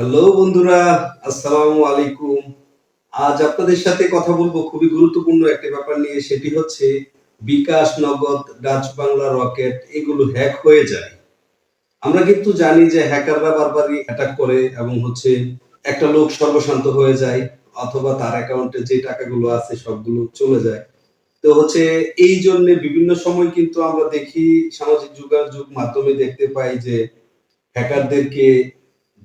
Hello বন্ধুরা। আসসালামু আলাইকুম। আজ আপনাদের সাথে কথা বলব খুবই গুরুত্বপূর্ণ একটা ব্যাপার নিয়ে, সেটি হচ্ছে bKash Nagad, Dutch Bangla Rocket, hack hack হয়ে যায়। আমরা কিন্তু জানি যে হ্যাকাররা বারবারই অ্যাটাক করে এবং হচ্ছে একটা লোক সর্বশান্ত হয়ে যায়, অথবা তার অ্যাকাউন্টে যে টাকাগুলো আছে সবগুলো চলে যায়। তো হচ্ছে এই জন্য বিভিন্ন সময় কিন্তু আমরা দেখি সামাজিক যোগাযোগ মাধ্যমে দেখতে পাই যে হ্যাকারদেরকে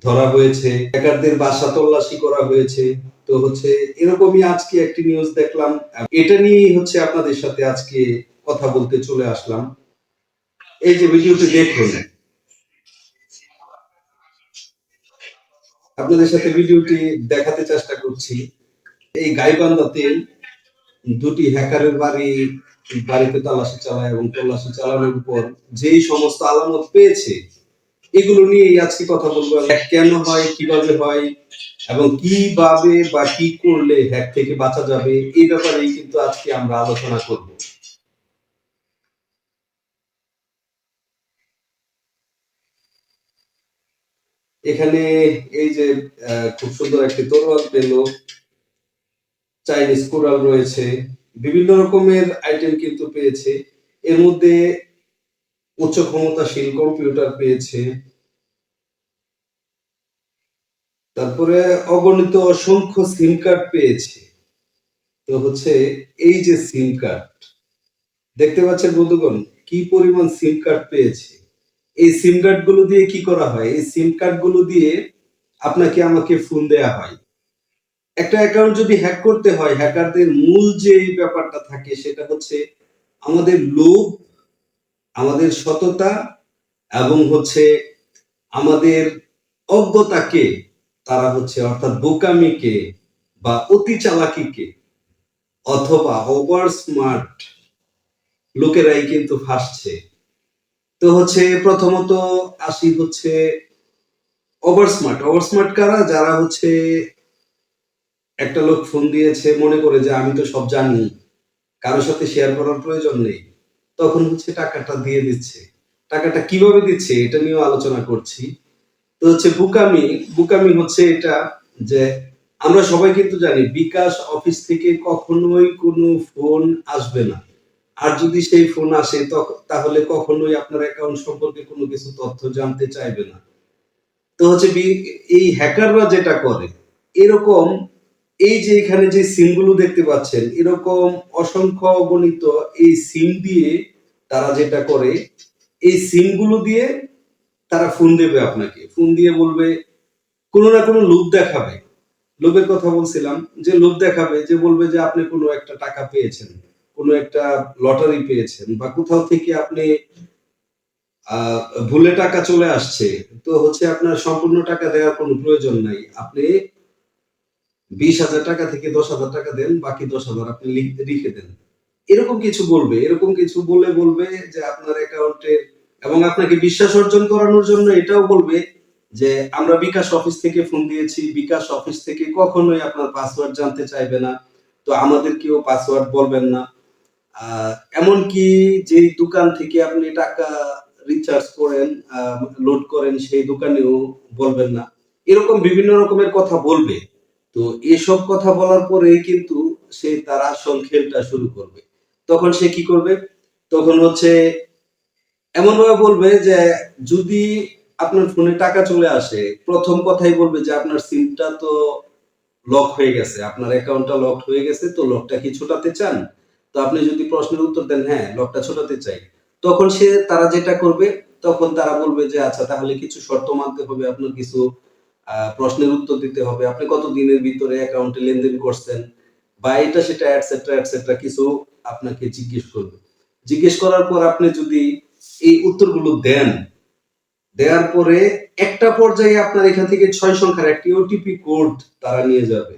ধরা হয়েছে, হ্যাকারদের বাসা তল্লাশি করা হয়েছে। তো হচ্ছে এরকমই আজকে একটি নিউজ দেখলাম। এটা নিয়েই হচ্ছে আপনাদের সাথে আজকে কথা বলতে চলে আসলাম। এই যে ভিডিওটি দেখুন। আপনাদের সাথে ভিডিওটি দেখাতে চেষ্টা করছি। এই গাইবান্ধাতে দুটি হ্যাকারের বাড়ি, বাড়িতে তল্লাশি চালায় এবং তল্লাশি চালানোর পর যেই সমস্ত আলামত পেয়েছে এগুলো নিয়েই আজকে কথা বলব কেন হয়, কীভাবে হয় এবং কীভাবে বা কি করলে হ্যাক থেকে বাঁচা যাবে, এই ব্যাপারেই কিন্তু আজকে আমরা আলোচনা করব। এখানে এই যে খুব সুন্দর একটি তরোয়াল পেল। চাইনিজ কোরাল রয়েছে। বিভিন্ন রকমের আইটেম কিন্তু পেয়েছে। এর মধ্যে উচ্চ ক্ষমতাশীল কম্পিউটার পেয়েছে। তারপরে অগণিত অসংখ্য সিম কার্ড পেয়েছে। তো হচ্ছে এই যে সিম কার্ড দেখতে পাচ্ছেন বন্ধুগণ, কি পরিমাণ সিম কার্ড পেয়েছে। এই সিম কার্ডগুলো দিয়ে কি করা হয়? এই সিম কার্ডগুলো দিয়ে আপনাকে আমাকে ফোন দেয়া হয়। একটা অ্যাকাউন্ট যদি হ্যাক করতে হয় হ্যাকারদের মূল যে ব্যাপারটা থাকে, সেটা হচ্ছে আমাদের লোভ আমাদের সততা এবং হচ্ছে আমাদের অজ্ঞতাকে, তারা হচ্ছে অর্থাৎ বোকামিকে বা অতি চালাকিকে অথবা ওভার স্মার্ট লোকেরাই কিন্তু ফাঁসছে। তো হচ্ছে প্রথমত আসি হচ্ছে ওভার স্মার্ট ওভার স্মার্ট কারা? যারা হচ্ছে একটা লোক ফোন দিয়েছে, মনে করে যে আমি তো সব জানি কারোর সাথে শেয়ার করার প্রয়োজন নেই। তখন হচ্ছে টাকাটা দিয়ে দিচ্ছে। টাকাটা কীভাবে দিচ্ছে এটা নিয়েও আলোচনা করছি। তো হচ্ছে বুকামি বুকামি হচ্ছে এটা যে আমরা সবাই কিন্তু জানি বিকাশ অফিস থেকে কখনোই কোনো ফোন আসবে না। আর যদি সেই ফোন আসে তাহলে কখনোই আপনার অ্যাকাউন্ট সম্পর্কে কোনো কিছু তথ্য জানতে চাইবে না। তো হচ্ছে এই হ্যাকাররা যেটা করে, এরকম এই যে এখানে যে সিমগুলো দেখতে পাচ্ছেন, এরকম অসংখ্য গণিত এই সিম দিয়ে তারা যেটা করে, এই সিমগুলো দিয়ে তারা ফোন দেবে আপনাকে। ফোন দিয়ে বলবে, কোনো না কোনো লোভ দেখাবে। লোভের কথা বলছিলাম, যে লোভ দেখাবে, যে বলবে যে আপনি কোনো একটা টাকা পেয়েছেন, কোনো একটা লটারি পেয়েছেন, বা কোথাও থেকে আপনি ভুলে টাকা চলে আসছে, তো হচ্ছে আপনার সম্পূর্ণ টাকা দেওয়ার কোনো প্রয়োজন নাই। আপনি বিশ হাজার টাকা থেকে দশ হাজার টাকা দেন, বাকি দশ হাজার আপনি লিখে দেন। এরকম কিছু বলবে, এরকম কিছু বলে বলবে যে আপনার অ্যাকাউন্টে এবং আপনাকে বিশ্বাস অর্জন করানোর জন্য এটাও বলবে যে, আমরা বিকাশ অফিস থেকে ফোন দিয়েছি, বিকাশ অফিস থেকে কখনোই আপনার পাসওয়ার্ড জানতে চাইবে না। তো আমাদেরকেও পাসওয়ার্ড বলবেন না। এমনকি যে দোকান থেকে আপনি টাকা রিচার্জ করেন লোড করেন, সেই দোকানেও বলবেন না। এরকম বিভিন্ন রকমের কথা বলবে। তো এসব কথা বলার পরেই কিন্তু সে তার আসল খেলটা শুরু করবে। তখন সে কি করবে? তখন হচ্ছে এমন ভাবে বলবে যে, যদি আপনার ফোনে টাকা চলে আসে, প্রথম কথাই বলবে যে, আপনার সিমটা তো লক হয়ে গেছে, আপনার অ্যাকাউন্টটা লক হয়ে গেছে, তো লকটা কি ছোটাতে চান? তো আপনি যদি প্রশ্নের উত্তর দেন হ্যাঁ লকটা ছোটাতে চাই। তখন সে, তারা যেটা করবে, তখন তারা বলবে যে আচ্ছা তাহলে কিছু শর্ত মানতে হবে, আপনার কিছু প্রশ্নের উত্তর দিতে হবে। আপনি কত দিনের ভিতরে অ্যাকাউন্টে লেনদেন করছেন বা এটা সেটা অ্যাটসেট্রা অ্যাটসেট্রা কিছু আপনাকে জিজ্ঞেস করবে। জিজ্ঞেস করার পর আপনি যদি এই উত্তরগুলো দেন, দেওয়ার পরে একটা পর্যায়ে আপনার এখান থেকে ছয় সংখ্যার একটি ওটিপি কোড তারা নিয়ে যাবে।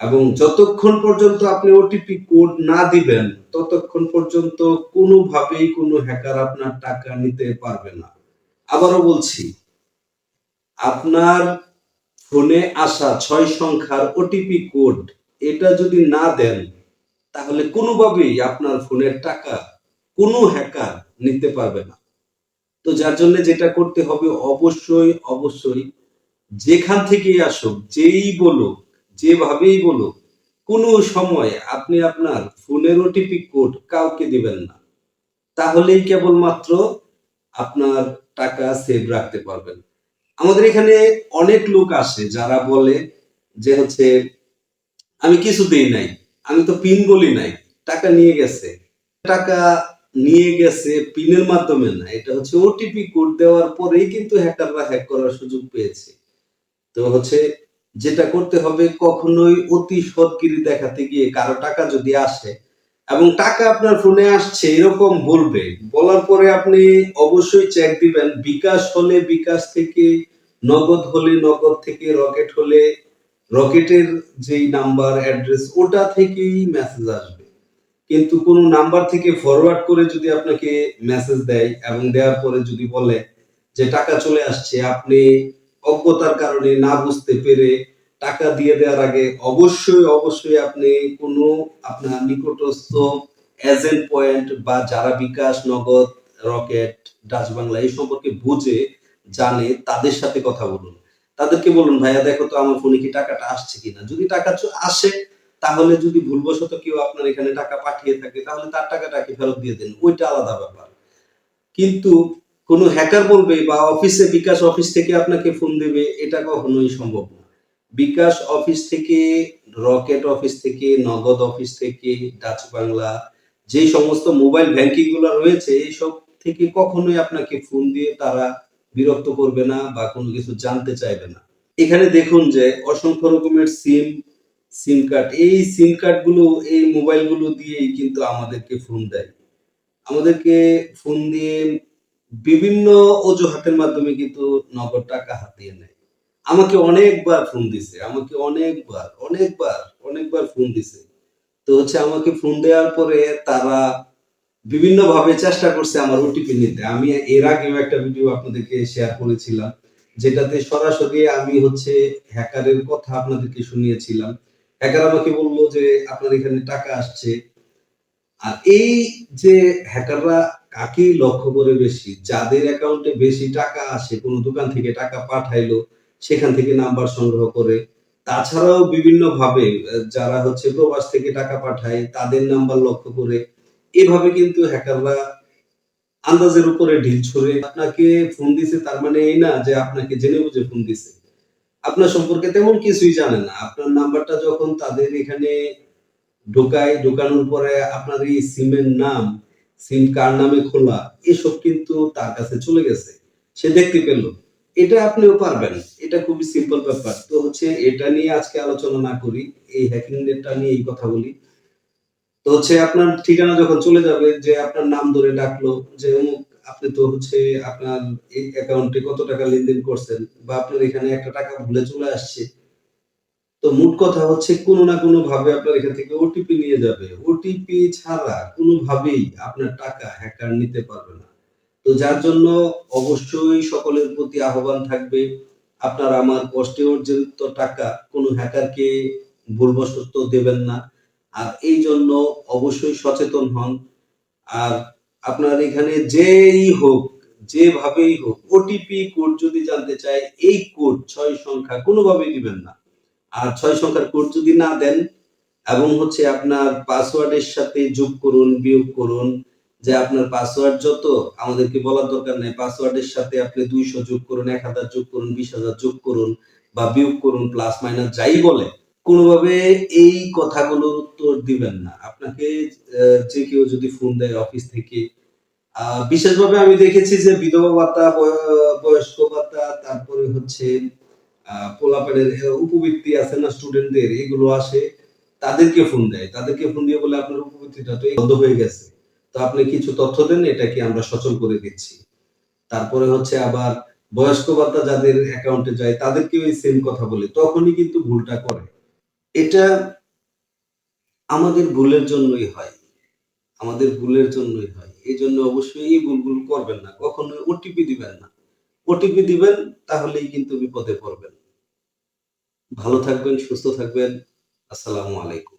এবং যতক্ষণ পর্যন্ত আপনি ওটিপি কোড না দিবেন, ততক্ষণ পর্যন্ত কোনোভাবেই কোনো হ্যাকার আপনার টাকা নিতে পারবে না। আবারও বলছি আপনার ফোনে আসা ছয় সংখ্যার ওটিপি কোড এটা যদি না দেন, তাহলে কোনোভাবেই আপনার ফোনের টাকা কোনো হ্যাকার নিতে পারবে না। তো যার জন্য যেটা করতে হবে, অবশ্যই অবশ্যই যেখান থেকেই আসুক, যেই বলুক, যেভাবেই বলুক, কোনো সময় আপনি আপনার ফোনের ওটিপি কোড কাউকে দিবেন না। তাহলেই কেবলমাত্র আপনার টাকা সেভ রাখতে পারবেন। আমাদের এখানে অনেক লোক আসে যারা বলে যে হচ্ছে, আমি কিছু দেই নাই, আমি তো পিন বলি নাই, টাকা নিয়ে গেছে। টাকা নিয়ে গেছে পিনের মাধ্যমে না, এটা হচ্ছে ওটিপি কোড দেওয়ার পরেই কিন্তু হ্যাকাররা হ্যাক করার সুযোগ পেয়েছে। তো হচ্ছে যেটা করতে হবে কখনোই অতি সৎগিরি দেখাতে গিয়ে কারও টাকা যদি আসে এবং টাকা আপনার ফোনে আসছে, এরকম বলবে। বলার পরে আপনি অবশ্যই চেক দিবেন। বিকাশ হলে বিকাশ থেকে, নগদ হলে নগদ থেকে, রকেট হলে রকেটের যেই নাম্বার অ্যাড্রেস ওটা থেকেই মেসেজ আসবে। কিন্তু কোন নাম্বার থেকে ফরওয়ার্ড করে যদি আপনাকে মেসেজ দেয় এবং দেওয়ার পরে যদি বলে যে টাকা চলে আসছে, আপনি অজ্ঞতার কারণে না বুঝতে পেরে টাকা দিয়ে দেওয়ার আগে অবশ্যই অবশ্যই আপনি কোনো আপনার নিকটস্থ এজেন্ট পয়েন্ট বা যারা বিকাশ, নগদ, রকেট, ডাচ বাংলা এই সম্পর্কে বুঝে, জানে, তাদের সাথে কথা বলুন। তাদেরকে বলুন, ভাইয়া, দেখো তো আমার ফোনে কি টাকাটা আসছে কিনা? যদি টাকা আসে, তাহলে যদি ভুলবশত কেউ আপনার এখানে টাকা পাঠিয়ে থাকে, তাহলে তার টাকাটাকে ফেরত দিয়ে দেন। ওইটা আলাদা ব্যাপার। কিন্তু কোনো হ্যাকার বলবে বা অফিসে বিকাশ অফিস থেকে আপনাকে ফোন দেবে, এটা কখনোই সম্ভব না বিকাশ অফিস থেকে, রকেট অফিস থেকে, নগদ অফিস থেকে, ডাচ বাংলা যে সমস্ত মোবাইল ব্যাংকিংগুলো রয়েছে, এইসব থেকে কখনোই আপনাকে ফোন দিয়ে তারা বিরক্ত করবে না বা কোনো কিছু জানতে চাইবে না। এখানে দেখুন যে অসংখ্য রকমের সিম সিম কার্ড, এই সিম কার্ডগুলো, এই মোবাইলগুলো দিয়েই কিন্তু আমাদেরকে ফোন দেয়। আমাদেরকে ফোন দিয়ে বিভিন্ন অজুহাতের মাধ্যমে কিন্তু নগদ টাকা হাতিয়ে নেয়। আমাকে অনেকবার ফোন দিছে, আমাকে অনেকবার অনেকবার অনেকবার ফোন দিছে। তো হচ্ছে আমাকে ফোন দেওয়ার পরে তারা বিভিন্ন ভাবে চেষ্টা করছে আমার ওটিপি নিতে। আমি এর আগেও একটা ভিডিও আপনাদেরকে শেয়ার করেছিলাম, যেটাতে সরাসরি আমি হচ্ছে হ্যাকারের কথা আপনাদেরকে শুনিয়েছিলাম। হ্যাকার আমাকে বলল যে, আপনার এখানে টাকা আসছে। আর এই যে হ্যাকাররা কাকে লক্ষ্য করে বেশি? যাদের অ্যাকাউন্টে বেশি টাকা আসে, কোনো দোকান থেকে টাকা পাঠাইলো সেখান থেকে নাম্বার সংগ্রহ করে। তাছাড়াও বিভিন্ন ভাবে যারা হচ্ছে প্রবাস থেকে টাকা পাঠায়, তাদের নাম্বার লক্ষ্য করে। এভাবে কিন্তু হ্যাকাররা আন্দাজের উপরে ঢিল ছুড়ে আপনাকে ফোন দিছে, তার মানে এই না যে আপনাকে জেনে বুঝে ফোন দিছে। আপনার সম্পর্কে তেমন কিছুই জানে না। আপনার নাম্বারটা যখন তাদের এখানে ঢোকায়, ঢোকানোর পরে আপনার এই সিমের নাম, সিম কার নামে খোলা, এসব কিন্তু তার কাছে চলে গেছে। সে দেখতে পেল। এটা আপনিও পারবেন। এটা খুবই সিম্পল ব্যাপার। তো হচ্ছে এটা নিয়ে আজকে আলোচনা না করি, এই হ্যাকিং নেটটা নিয়ে এই কথা বলি। তো হচ্ছে আপনার ঠিকানা যখন চলে যাবে, যে আপনার নাম ধরে ডাকলো, যে অমুক, আপনি তো হচ্ছে আপনার এই অ্যাকাউন্টে কত টাকা লেনদেন করছেন, বা আপনার এখানে একটা টাকা ভুলে চলে আসছে। তো মোট কথা হচ্ছে কোনো না কোনো ভাবে আপনার এখান থেকে ওটিপি নিয়ে যাবে। ওটিপি ছাড়া কোনোভাবেই আপনার টাকা হ্যাকার নিতে পারবে না। তো যার জন্য অবশ্যই সকলের প্রতি আহ্বান থাকবে। আপনার আমার কষ্টে অর্জিত টাকা কোনো হ্যাকারকে ভুলবশত দেবেন না। আর এই জন্য অবশ্যই সচেতন হন। আর আপনার এখানে যেই হোক, যেভাবেই হোক ওটিপি কোড যদি জানতে চায়, এই কোড ছয় সংখ্যা কোনোভাবেই দিবেন না। আর ছয় সংখ্যার কোড যদি না দেন, এবং হচ্ছে আপনার পাসওয়ার্ডের সাথে যোগ করুন, বিয়োগ করুন যে আপনার পাসওয়ার্ড যত আমাদেরকে বলার দরকার নেই। পাসওয়ার্ডের সাথে আপনি দুইশো যোগ করুন এক হাজার যোগ করুন বিশ হাজার যোগ করুন বা বিয়োগ করুন প্লাস মাইনাস যাই বলে কোনোভাবে এই কথাগুলোর উত্তর দিবেন না। আপনাকে যে কেউ যদি ফোন দেয় অফিস থেকে বিশেষভাবে আমি দেখেছি যে বিধবা ভাতা বয়স্ক ভাতা তারপরে হচ্ছে আহ, পোলাপানের উপবৃত্তি আছে না স্টুডেন্টদের এগুলো আসে তাদেরকে ফোন দেয়। তাদেরকে ফোন দিয়ে বলে আপনার উপবৃত্তিটা তো বন্ধ হয়ে গেছে। তো আপনি কিছু তথ্য দেন এটাকে আমরা সচল করে দিচ্ছি? তারপরে হচ্ছে আবার বয়স্ক ভাতা যাদের অ্যাকাউন্টে যায়, তাদেরকেও এই সেম কথা বলে, তখনই কিন্তু ভুলটা করে। এটা আমাদের ভুলের জন্যই হয়, আমাদের ভুলের জন্যই হয়। এই জন্য অবশ্যই এই ভুলগুলো করবেন না কখনো ওটিপি দিবেন না। ওটিপি দিবেন, তাহলেই কিন্তু বিপদে পড়বেন। ভালো থাকবেন, সুস্থ থাকবেন। আসসালামু আলাইকুম।